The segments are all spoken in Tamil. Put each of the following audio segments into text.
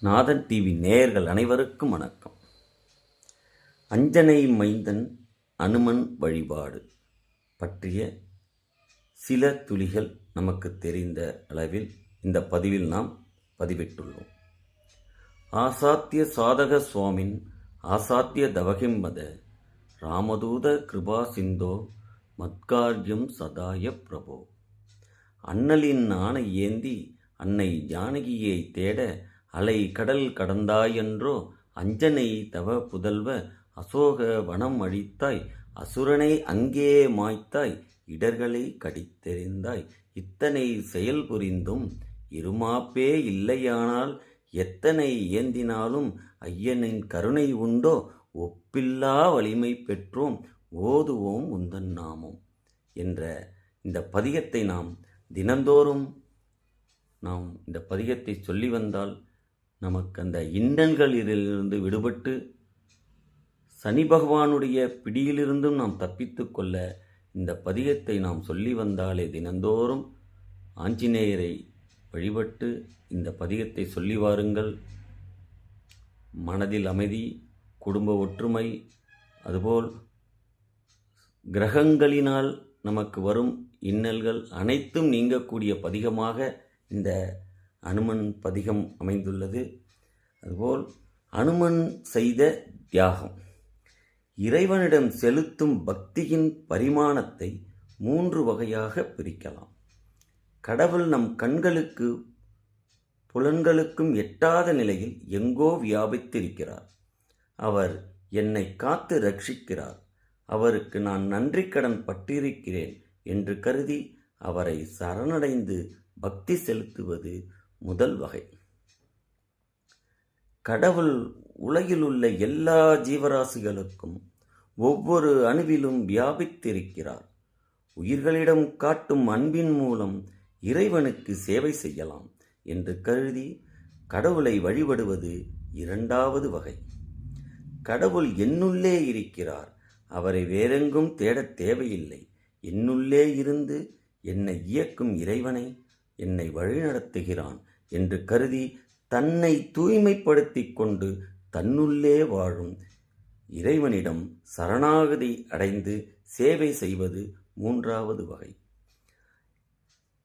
நாதன் டிவி நேயர்கள் அனைவருக்கும் வணக்கம். அஞ்சனை மைந்தன் அனுமன் வழிபாடு பற்றிய சில துளிகள் நமக்கு தெரிந்த அளவில் இந்த பதிவில் நாம் பதிவிட்டுள்ளோம். ஆசாத்திய சாதக சுவாமின் ஆசாத்திய தவகிம்மத ராமதூத கிருபா சிந்தோ மத்கார்யம் சதாய பிரபோ. அண்ணலின் ஆணை ஏந்தி அன்னை ஜானகியை தேட அலை கடல் கடந்தாயென்றோ அஞ்சனை தவ புதல்வ அசோக வனம் அழித்தாய் அசுரனை அங்கே மாய்த்தாய் இடர்களை கடித்தெறிந்தாய். இத்தனை செயல் புரிந்தும் இருமாப்பே இல்லையானால் எத்தனை ஏந்தினாலும் ஐயனின் கருணை உண்டோ? ஒப்பில்லா வலிமை பெற்றோம் ஓதுவோம் உந்தன் நாமம் என்ற இந்த பதிகத்தை நாம் தினந்தோறும் நாம் இந்த பதிகத்தை சொல்லி வந்தால் நமக்கு அந்த இன்னல்களிலிருந்து விடுபட்டு சனி பகவானுடைய பிடியிலிருந்தும் நாம் தப்பித்து கொள்ள இந்த பதிகத்தை நாம் சொல்லி வந்தாலே தினந்தோறும் ஆஞ்சநேயரை வழிபட்டு இந்த பதிகத்தை சொல்லி வாருங்கள். மனதில் அமைதி குடும்ப ஒற்றுமை அதுபோல் கிரகங்களினால் நமக்கு வரும் இன்னல்கள் அனைத்தும் நீங்கக்கூடிய பதிகமாக இந்த அனுமன் பதிகம் அமைந்துள்ளது. அதுபோல் அனுமன் செய்த தியாகம். இறைவனிடம் செலுத்தும் பக்தியின் பரிமாணத்தை மூன்று வகையாக பிரிக்கலாம். கடவுள் நம் கண்களுக்கு புலன்களுக்கும் எட்டாத நிலையில் எங்கோ வியாபித்திருக்கிறார். அவர் என்னை காத்து ரட்சிக்கிறார். அவருக்கு நான் நன்றி கடன் பட்டிருக்கிறேன் என்று கருதி அவரை சரணடைந்து பக்தி செலுத்துவது முதல் வகை. கடவுள் உலகிலுள்ள எல்லா ஜீவராசிகளுக்கும் ஒவ்வொரு அணுவிலும் வியாபித்திருக்கிறார். உயிர்களிடம் காட்டும் அன்பின் மூலம் இறைவனுக்கு சேவை செய்யலாம் என்று கருதி கடவுளை வழிபடுவது இரண்டாவது வகை. கடவுள் என்னுள்ளே இருக்கிறார். அவரை வேறெங்கும் தேடத் தேவையில்லை. என்னுள்ளே இருந்து என்னை இயக்கும் இறைவனை என்னை வழிநடத்துகிறான். என்று கருதி தன்னை தூய்மைப்படுத்திக் கொண்டு தன்னுள்ளே வாழும் இறைவனிடம் சரணாகதி அடைந்து சேவை செய்வது மூன்றாவது வகை.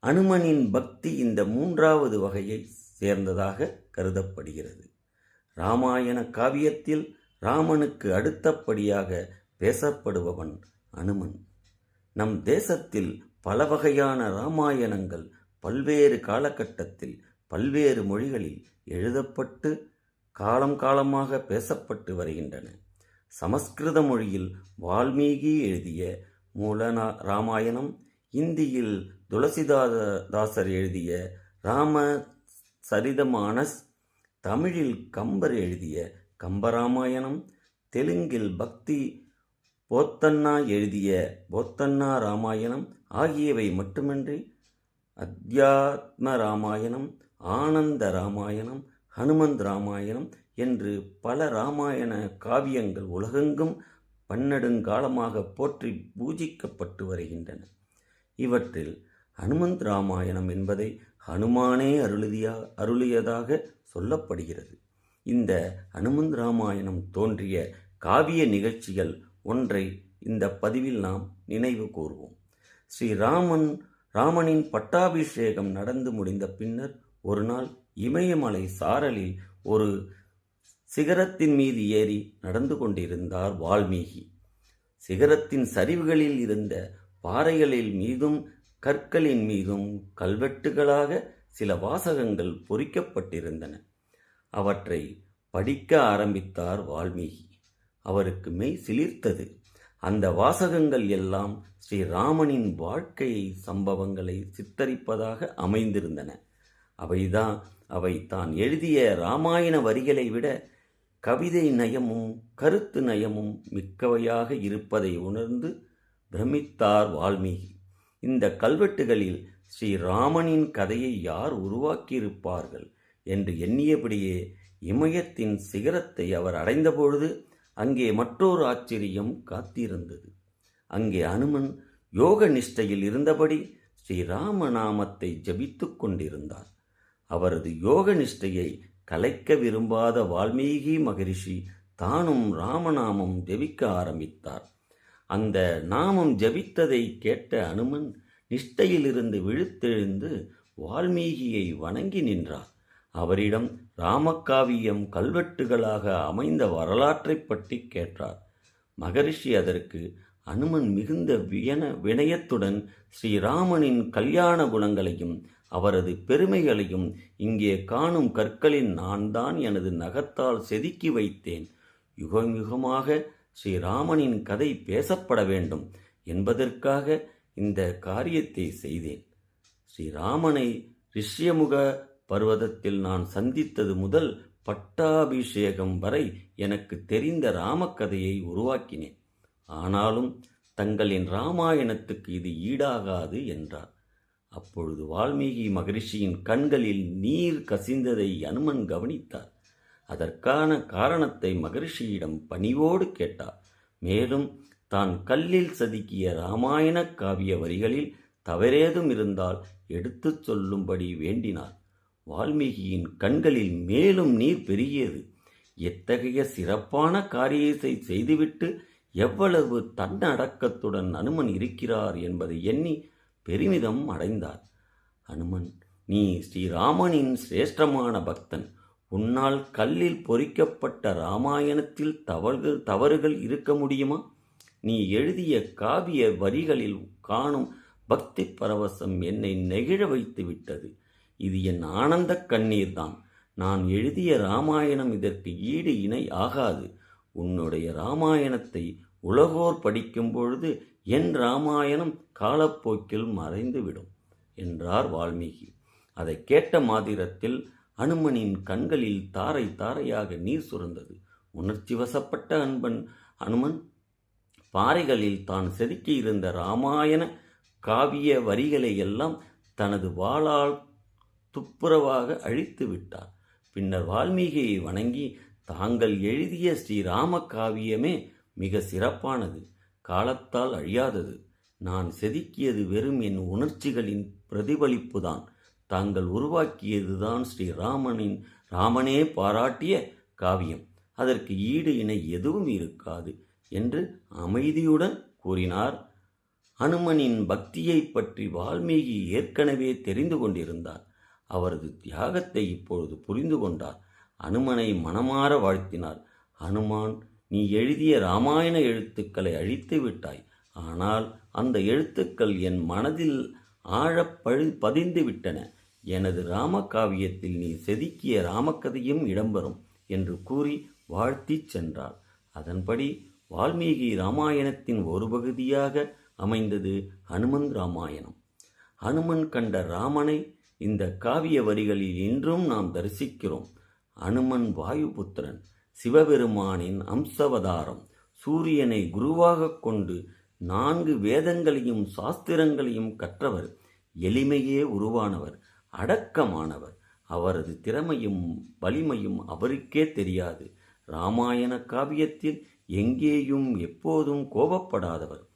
அனுமனின் பக்தி இந்த மூன்றாவது வகையை சேர்ந்ததாக கருதப்படுகிறது. இராமாயண காவியத்தில் ராமனுக்கு அடுத்தபடியாக பேசப்படுபவன் அனுமன். நம் தேசத்தில் பல வகையான இராமாயணங்கள் பல்வேறு காலகட்டத்தில் பல்வேறு மொழிகளில் எழுதப்பட்டு காலம் காலமாக பேசப்பட்டு வருகின்றன. சமஸ்கிருத மொழியில் வால்மீகி எழுதிய மூலநா ராமாயணம் இந்தியில் துளசிதாசர் எழுதிய ராம சரிதமானஸ் தமிழில் கம்பர் எழுதிய கம்பராமாயணம் தெலுங்கில் பக்தி போத்தன்னா எழுதிய போத்தன்னா ராமாயணம் ஆகியவை மட்டுமின்றி அத்தியாத்ம ராமாயணம் ஆனந்த ராமாயணம் ஹனுமந்த் ராமாயணம் என்று பல ராமாயண காவியங்கள் உலகெங்கும் பன்னெடுங்காலமாக போற்றி பூஜிக்கப்பட்டு வருகின்றன. இவற்றில் ஹனுமந்த் ராமாயணம் என்பதை ஹனுமானே அருளியா அருளியதாக சொல்லப்படுகிறது. இந்த ஹனுமந்த் ராமாயணம் தோன்றிய காவிய நிகழ்ச்சிகள் ஒன்றை இந்த பதிவில் நாம் நினைவு கூறுவோம் ஸ்ரீராமன் ராமனின் பட்டாபிஷேகம் நடந்து முடிந்த பின்னர் ஒரு நாள் இமயமலை சாரலில் ஒரு சிகரத்தின் மீது ஏறி நடந்து கொண்டிருந்தார் வால்மீகி. சிகரத்தின் சரிவுகளில் இருந்த பாறைகளில் மீதும் கற்களின் மீதும் கல்வெட்டுகளாக சில வாசகங்கள் பொறிக்கப்பட்டிருந்தன. அவற்றை படிக்க ஆரம்பித்தார் வால்மீகி. அவருக்கு மெய் சிலிர்த்தது. அந்த வாசகங்கள் எல்லாம் ஸ்ரீராமனின் வாழ்க்கை சம்பவங்களை சித்தரிப்பதாக அமைந்திருந்தன. அவைதான் அவை தான் எழுதிய ராமாயண வரிகளை விட கவிதை நயமும் கருத்து நயமும் மிக்கவையாக இருப்பதை உணர்ந்து பிரமித்தார் வால்மீகி. இந்த கல்வெட்டுகளில் ஸ்ரீராமனின் கதையை யார் உருவாக்கியிருப்பார்கள் என்று எண்ணியபடியே இமயத்தின் சிகரத்தை அவர் அடைந்தபொழுது அங்கே மற்றொரு ஆச்சரியம் காத்திருந்தது. அங்கே அனுமன் யோக நிஷ்டையில் இருந்தபடி ஸ்ரீராம நாமத்தை ஜபித்துக் கொண்டிருந்தார். அவரது யோக நிஷ்டையை கலைக்க விரும்பாத வால்மீகி மகரிஷி தானும் ராமநாமம் ஜெபிக்க ஆரம்பித்தார். அந்த நாமம் ஜபித்ததை கேட்ட அனுமன் நிஷ்டையிலிருந்து விழுத்தெழுந்து வால்மீகியை வணங்கி நின்றார். அவரிடம் ராமக்காவியம் கல்வெட்டுகளாக அமைந்த வரலாற்றைப் பற்றி கேட்டார். மகரிஷி அதற்கு அனுமன் மிகுந்த வியன வினயத்துடன் ஸ்ரீராமனின் கல்யாண குணங்களையும் அவரது பெருமைகளையும் இங்கே காணும் கற்களில் நான் தான் எனது நகத்தால் செதுக்கி வைத்தேன். யுகம் யுகமாக ஸ்ரீராமனின் கதை பேசப்பட வேண்டும் என்பதற்காக இந்த காரியத்தை செய்தேன். ஸ்ரீராமனை ரிஷ்யமுக பர்வதத்தில் நான் சந்தித்தது முதல் பட்டாபிஷேகம் வரை எனக்கு தெரிந்த ராமக்கதையை உருவாக்கினேன். ஆனாலும் தங்களின் ராமாயணத்துக்கு இது ஈடாகாது என்றார். அப்பொழுது வால்மீகி மகரிஷியின் கண்களில் நீர் கசிந்ததை அனுமன் கவனித்தார். அதற்கான காரணத்தை மகரிஷியிடம் பணிவோடு கேட்டார். மேலும் தான் கல்லில் சதுக்கிய இராமாயண காவிய வரிகளில் தவறேதும் இருந்தால் எடுத்துச் சொல்லும்படி வேண்டினார். வால்மீகியின் கண்களில் மேலும் நீர் பெருகியது. எத்தகைய சிறப்பான காரியத்தை செய்துவிட்டு எவ்வளவு தன்னடக்கத்துடன் அனுமன் இருக்கிறார் என்பதை எண்ணி பெருமிதம் அடைந்தார். அனுமன் நீ ஸ்ரீராமனின் சிரேஷ்டமான பக்தன். உன்னால் கல்லில் பொறிக்கப்பட்ட ராமாயணத்தில் தவறுகள் தவறுகள் இருக்க முடியுமா? நீ எழுதிய காவிய வரிகளில் காணும் பக்தி பரவசம் என்னை நெகிழ வைத்து விட்டது. இது என் ஆனந்த கண்ணீர்தான் நான் எழுதிய ராமாயணம் இதற்கு ஈடு இணை ஆகாது. உன்னுடைய ராமாயணத்தை உலகோர் படிக்கும் பொழுது என் ராமாயணம் காலப்போக்கில் மறைந்துவிடும் என்றார் வால்மீகி. அதை கேட்ட மாதிரத்தில் அனுமனின் கண்களில் தாரை தாரையாக நீர் சுரந்தது. உணர்ச்சி வசப்பட்ட அன்பன் அனுமன் பாறைகளில் தான் செதுக்கியிருந்த ராமாயண காவிய வரிகளை எல்லாம் தனது வாளால் துப்புரவாக அழித்து விட்டார். பின்னர் வால்மீகியை வணங்கி தாங்கள் எழுதிய ஸ்ரீராம காவியமே மிக சிறப்பானது. காலத்தால் அழியாதது. நான் செதுக்கியது வெறும் என் உணர்ச்சிகளின் பிரதிபலிப்புதான். தாங்கள் உருவாக்கியதுதான் ஸ்ரீராமனின் ராமனே பாராட்டிய காவியம். அதற்கு ஈடு இணை எதுவும் இருக்காது என்று அமைதியுடன் கூறினார். அனுமனின் பக்தியை பற்றி வால்மீகி ஏற்கனவே தெரிந்து கொண்டிருந்தார். அவரது தியாகத்தை இப்பொழுது புரிந்து கொண்டார். அனுமனை மனமாற வாழ்த்தினார். அனுமான் நீ எழுதிய ராமாயண எழுத்துக்களை அழித்து விட்டாய். ஆனால் அந்த எழுத்துக்கள் என் மனதில் ஆழப்பழி பதிந்து விட்டன. எனது ராமகாவியத்தில் நீ செதுக்கிய ராமக்கதையும் இடம்பெறும் என்று கூறி வாழ்த்திச் சென்றார். அதன்படி வால்மீகி ராமாயணத்தின் ஒரு பகுதியாக அமைந்தது ஹனுமன் ராமாயணம் ஹனுமன் கண்ட ராமனை இந்த காவிய வரிகளில் இன்றும் நாம் தரிசிக்கிறோம். அனுமன் வாயுபுத்திரன். சிவபெருமானின் அம்சவதாரம். சூரியனை குருவாகக் கொண்டு நான்கு வேதங்களையும் சாஸ்திரங்களையும் கற்றவர். எளிமையே உருவானவர் அடக்கமானவர். அவரது திறமையும் வலிமையும் அவருக்கே தெரியாது. ராமாயண காவியத்தில் எங்கேயும் எப்போதும் கோபப்படாதவர்.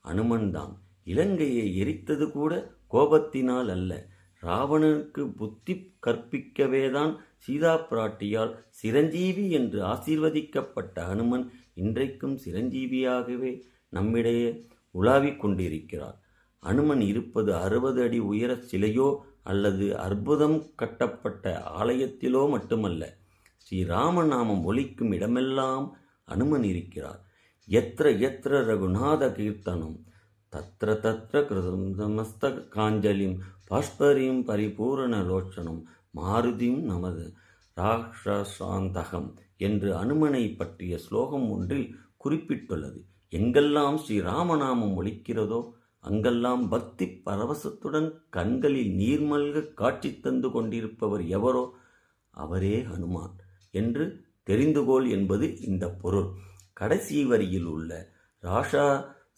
அனுமன்தான் இலங்கையை எரித்தது கூட கோபத்தினால் அல்ல. ராவணனுக்கு புத்தி கற்பிக்கவேதான் சீதா பிராட்டியால் சிரஞ்சீவி என்று ஆசீர்வதிக்கப்பட்ட ஹனுமன் இன்றைக்கும் சிரஞ்சீவியாகவே நம்மிடையே உலாவிக் கொண்டிருக்கிறார். அனுமன் இருப்பது அறுபது அடி உயர சிலையோ அல்லது அற்புதம் கட்டப்பட்ட ஆலயத்திலோ மட்டுமல்ல ஸ்ரீராமநாமம் ஒலிக்கும் இடமெல்லாம் அனுமன் இருக்கிறார். எத்திர எத்திர ரகுநாத கீர்த்தனம் தத்திர தத்திர கிருதமஸ்த காஞ்சலிம் பாஷ்பரியும் பரிபூரணலோச்சனம் மாருதியும் நமது ராக்ஷசாந்தகம் என்று அனுமனை பற்றிய ஸ்லோகம் ஒன்றில் குறிப்பிட்டுள்ளது. எங்கெல்லாம் ஸ்ரீராமநாமம் ஒழிக்கிறதோ அங்கெல்லாம் பக்தி பரவசத்துடன் கண்களில் நீர்மல்க காட்சி தந்து கொண்டிருப்பவர் எவரோ அவரே ஹனுமான் என்று தெரிந்துகோள் என்பது இந்த பொருள். கடைசி வரியில் உள்ள ராஷா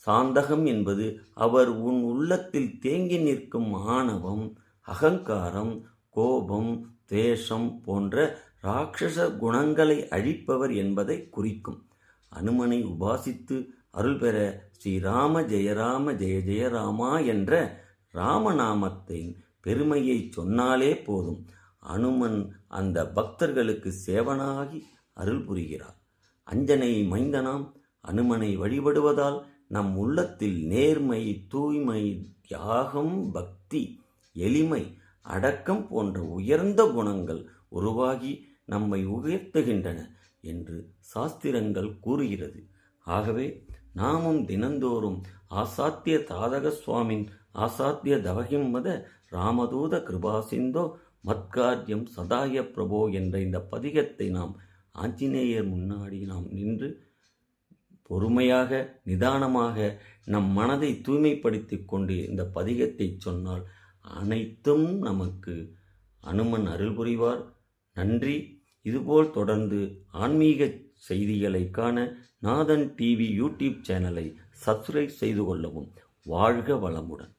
சாந்தகம் என்பது அவர் உன் உள்ளத்தில் தேங்கி நிற்கும் ஆணவம் அகங்காரம் கோபம் தேஷம் போன்ற ராட்சச குணங்களை அழிப்பவர் என்பதை குறிக்கும். அனுமனை உபாசித்து அருள் பெற ஸ்ரீராம ஜெயராம ஜெய ஜெயராமா என்ற ராமநாமத்தின் பெருமையை சொன்னாலே போதும். அனுமன் அந்த பக்தர்களுக்கு சேவனாகி அருள் புரிகிறார். அஞ்சனை மைந்தனாம். அனுமனை வழிபடுவதால் நம் உள்ளத்தில் நேர்மை தூய்மை தியாகம் பக்தி எளிமை அடக்கம் போன்ற உயர்ந்த குணங்கள் உருவாகி நம்மை உயர்த்துகின்றன என்று சாஸ்திரங்கள் கூறுகிறது. ஆகவே நாமும் தினந்தோறும் ஆசாத்திய தாதக சுவாமின் ஆசாத்திய தவகிம்மத ராமதூத கிருபாசிந்தோ மத்காரியம் சதாய பிரபோ என்ற இந்த பதிகத்தை நாம் ஆஞ்சநேயர் முன்னாடி நாம் நின்று பொறுமையாக நிதானமாக நம் மனதை தூய்மைப்படுத்திக் கொண்டு இந்த பதிகத்தை சொன்னால் அனைத்தும் நமக்கு அனுமன் அருள் புரிவார். நன்றி. இதுபோல் தொடர்ந்து ஆன்மீக செய்திகளை காண நாதன் டிவி யூடியூப் சேனலை சப்ஸ்கிரைப் செய்து கொள்ளவும். வாழ்க வளமுடன்.